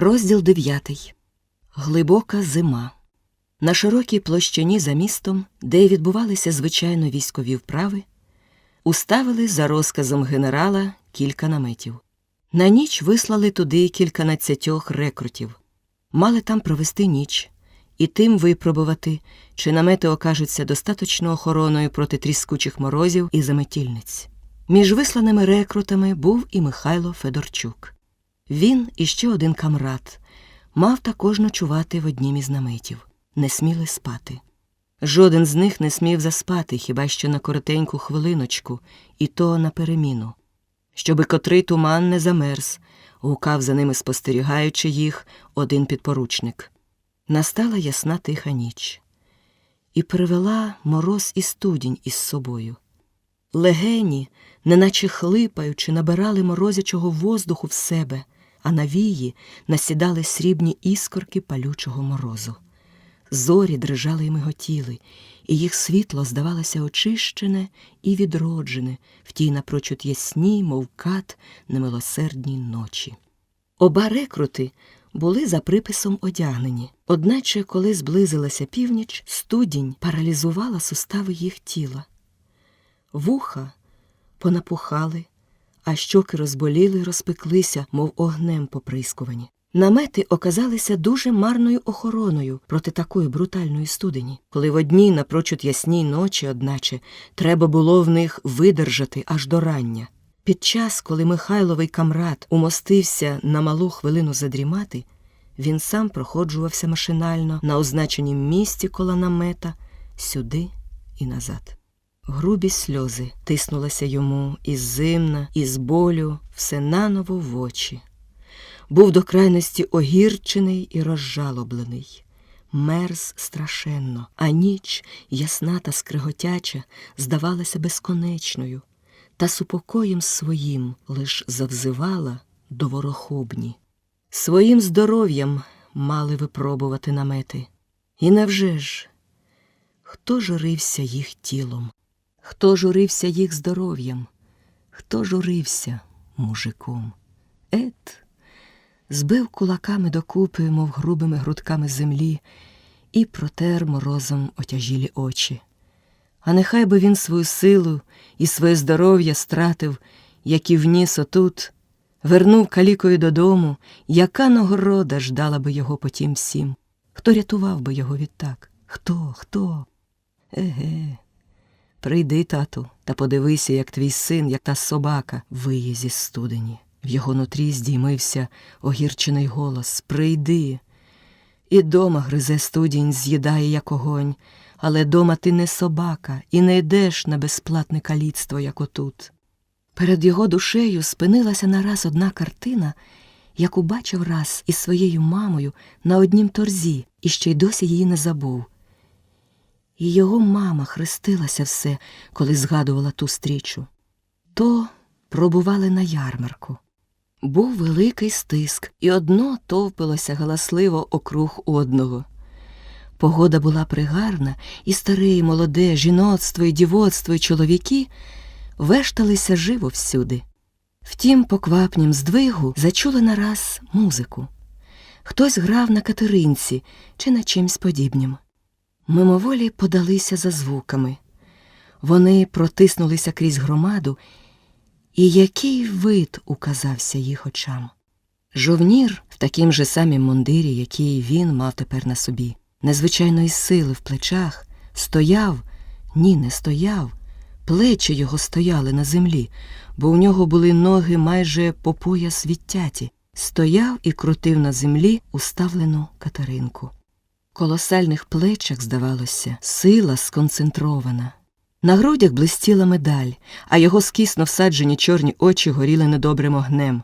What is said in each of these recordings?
Розділ дев'ятий. Глибока зима. На широкій площині за містом, де відбувалися звичайно військові вправи, уставили за розказом генерала кілька наметів. На ніч вислали туди кільканадцятьох рекрутів. Мали там провести ніч і тим випробувати, чи намети окажуться достаточно охороною проти тріскучих морозів і заметільниць. Між висланими рекрутами був і Михайло Федорчук. Він і ще один камрад мав також ночувати в однім із наметів, не сміли спати. Жоден з них не смів заспати хіба що на коротеньку хвилиночку, і то на переміну. Щоби котрий туман не замерз, гукав за ними, спостерігаючи їх, один підпоручник. Настала ясна тиха ніч, і привела мороз і студінь із собою. Легені, неначе хлипаючи, набирали морозячого воздуху в себе, а на вії насідали срібні іскорки палючого морозу. Зорі дрижали й миготіли, і їх світло здавалося очищене і відроджене в тій напрочуд ясній, мов кат, немилосердній ночі. Оба рекрути були за приписом одягнені, одначе, коли зблизилася північ, студінь паралізувала сустави їх тіла. Вуха понапухали, а щоки розболіли розпеклися, мов огнем поприскувані. Намети оказалися дуже марною охороною проти такої брутальної студені, коли в одній напрочуд ясній ночі, одначе, треба було в них видержати аж до рання. Під час, коли Михайловий камрад умостився на малу хвилину задрімати, він сам проходжувався машинально на означенім місці коло намета сюди і назад. Грубі сльози тиснулися йому із зимна, із болю, все наново в очі. Був до крайності огірчений і розжалоблений. Мерз страшенно, а ніч, ясна та скриготяча, здавалася безконечною, та супокоєм своїм лиш завзивала до ворохобні. Своїм здоров'ям мали випробувати намети. І невже ж? Хто журився їх тілом? Хто журився їх здоров'ям? Хто журився мужиком? Ет, збив кулаками докупи, мов грубими грудками землі, і протер морозом отяжілі очі. А нехай би він свою силу і своє здоров'я стратив, як і вніс отут, вернув калікою додому, яка нагорода ждала би його потім всім? Хто рятував би його відтак? Хто, хто? Еге. Прийди, тату, та подивися, як твій син, як та собака, виє зі студені. В його нутрі здіймився огірчений голос Прийди. І дома гризе студінь, з'їдає, як огонь, але дома ти не собака і не йдеш на безплатне каліцтво, як отут. Перед його душею спинилася нараз одна картина, яку бачив раз із своєю мамою на однім торзі і ще й досі її не забув. І його мама хрестилася все, коли згадувала ту стрічу. То пробували на ярмарку. Був великий стиск, і одно товпилося галасливо округ одного. Погода була пригарна, і старе, і молоде, жіноцтво, і дівоцтво, і чоловіки вешталися живо всюди. Втім, по квапнім здвигу зачули нараз музику. Хтось грав на катеринці чи на чимсь подібнім. Мимоволі подалися за звуками. Вони протиснулися крізь громаду, і який вид указався їх очам. Жовнір в таким же самім мундирі, який він мав тепер на собі, незвичайної сили в плечах, стояв, ні, не стояв, плечі його стояли на землі, бо у нього були ноги майже по пояс відтяті, стояв і крутив на землі уставлену катеринку колосальних плечах, здавалося, сила сконцентрована. На грудях блистіла медаль, а його скісно всаджені чорні очі горіли недобрим огнем.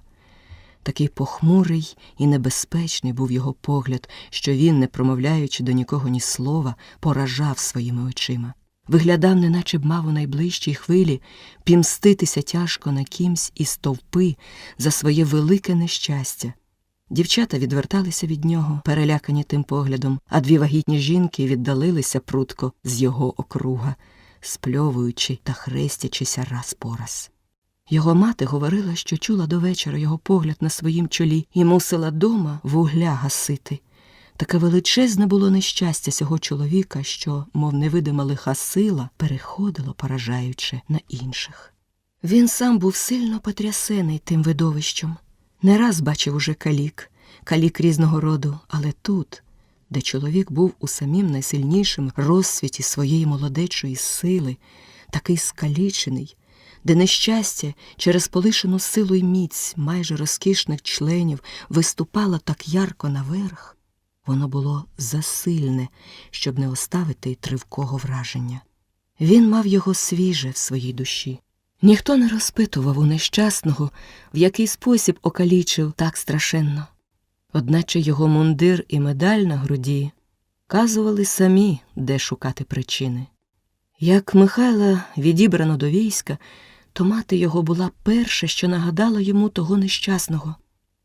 Такий похмурий і небезпечний був його погляд, що він, не промовляючи до нікого ні слова, поражав своїми очима. Виглядав, неначе б мав у найближчій хвилі пімститися тяжко на кімсь із товпи за своє велике нещастя. Дівчата відверталися від нього, перелякані тим поглядом, а дві вагітні жінки віддалилися прутко з його округа, спльовуючи та хрестячися раз по раз. Його мати говорила, що чула до вечора його погляд на своїм чолі і мусила дома вугля гасити. Таке величезне було нещастя цього чоловіка, що, мов невидима лиха сила, переходило, поражаючи на інших. Він сам був сильно потрясений тим видовищем. Не раз бачив уже калік, калік різного роду, але тут, де чоловік був у самім найсильнішим розсвіті своєї молодечої сили, такий скалічений, де нещастя через полишену силу й міць майже розкішних членів виступало так ярко наверх, воно було засильне, щоб не оставити тривкого враження. Він мав його свіже в своїй душі. Ніхто не розпитував у нещасного, в який спосіб окалічив так страшенно. Одначе його мундир і медаль на груді казували самі, де шукати причини. Як Михайла відібрано до війська, то мати його була перша, що нагадала йому того нещасного.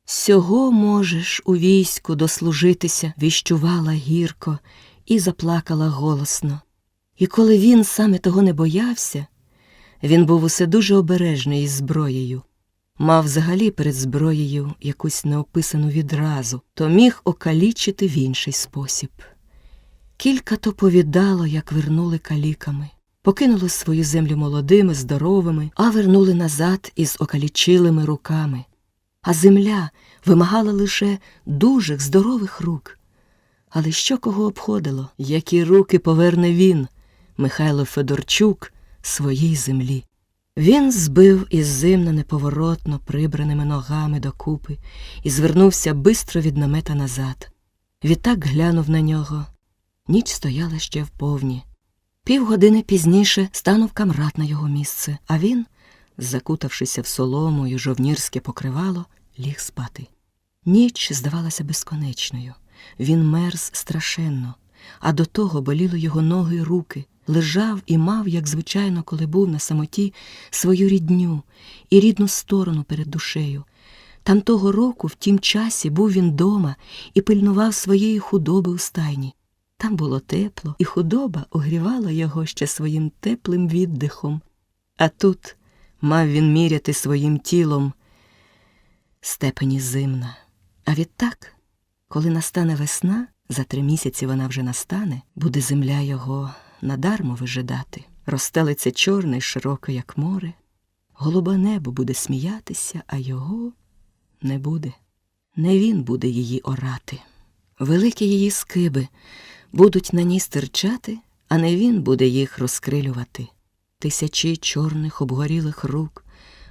Сього можеш у війську дослужитися, віщувала гірко і заплакала голосно. І коли він саме того не боявся, він був усе дуже обережний із зброєю, мав взагалі перед зброєю якусь неописану відразу, то міг окалічити в інший спосіб. Кілька то повідало, як вернули каліками, покинули свою землю молодими, здоровими, а вернули назад із окалічилими руками. А земля вимагала лише дужих, здорових рук. Але що кого обходило, які руки поверне він, Михайло Федорчук, своїй землі? Він збив із зимна неповоротно прибраними ногами докупи і звернувся бистро від намета назад. Відтак глянув на нього. Ніч стояла ще вповні. Півгодини пізніше станув камрад на його місце, а він, закутавшися в солому й жовнірське покривало, ліг спати. Ніч здавалася безконечною. Він мерз страшенно, а до того боліли його ноги й руки, лежав і мав, як звичайно, коли був на самоті, свою рідню і рідну сторону перед душею. Там того року, в тім часі, був він дома і пильнував своєї худоби у стайні. Там було тепло, і худоба огрівала його ще своїм теплим віддихом. А тут мав він міряти своїм тілом степені зимна. А відтак, коли настане весна, за три місяці вона вже настане, буде земля його надармо вижидати. Розстелиться чорне й широке, як море. Голубе небо буде сміятися, а його не буде. Не він буде її орати. Великі її скиби будуть на ній стирчати, а не він буде їх розкрилювати. Тисячі чорних обгорілих рук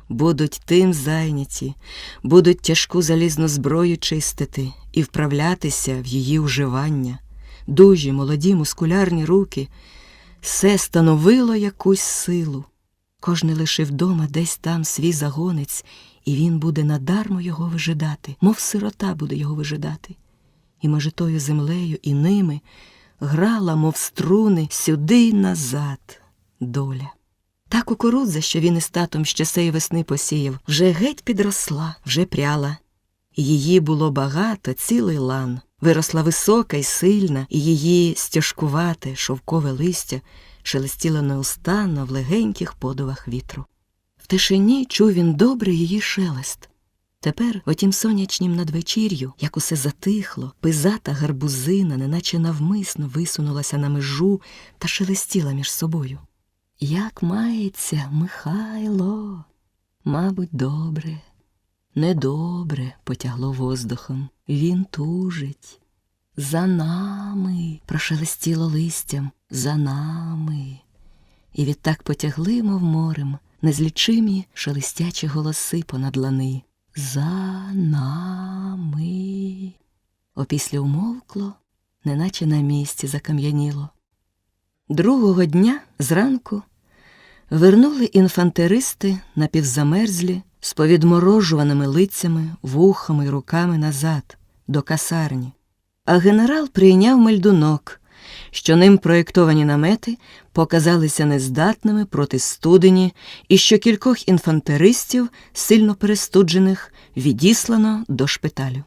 будуть тим зайняті, будуть тяжку залізну зброю чистити і вправлятися в її вживання. Дужі, молоді, мускулярні руки все становило якусь силу. Кожний лишив дома десь там свій загонець, і він буде надармо його вижидати, мов сирота буде його вижидати. І може тою землею і ними грала, мов струни, сюди й назад доля. Та кукурудза, що він із татом ще сеї весни посіяв, вже геть підросла, вже пряла. І Її було багато, цілий лан. Виросла висока й сильна, і її стяжкувате, шовкове листя шелестіло неустанно в легеньких подувах вітру. В тишині чув він добрий її шелест. Тепер, отім сонячнім надвечір'ю, як усе затихло, пизата гарбузина, неначе навмисно висунулася на межу та шелестіла між собою. Як мається, Михайло? Мабуть, добре. Недобре потягло воздухом. Він тужить. За нами прошелестіло листям, за нами. І відтак потягли, мов морем, незлічимі шелестячі голоси понад лани. За нами. Опісля умовкло, неначе на місці закам'яніло. Другого дня зранку вернули інфантеристи напівзамерзлі з повідморожуваними лицями, вухами й руками назад, до касарні. А генерал прийняв мельдунок, що ним проєктовані намети показалися нездатними проти студені, і що кількох інфантеристів, сильно перестуджених, відіслано до шпиталю.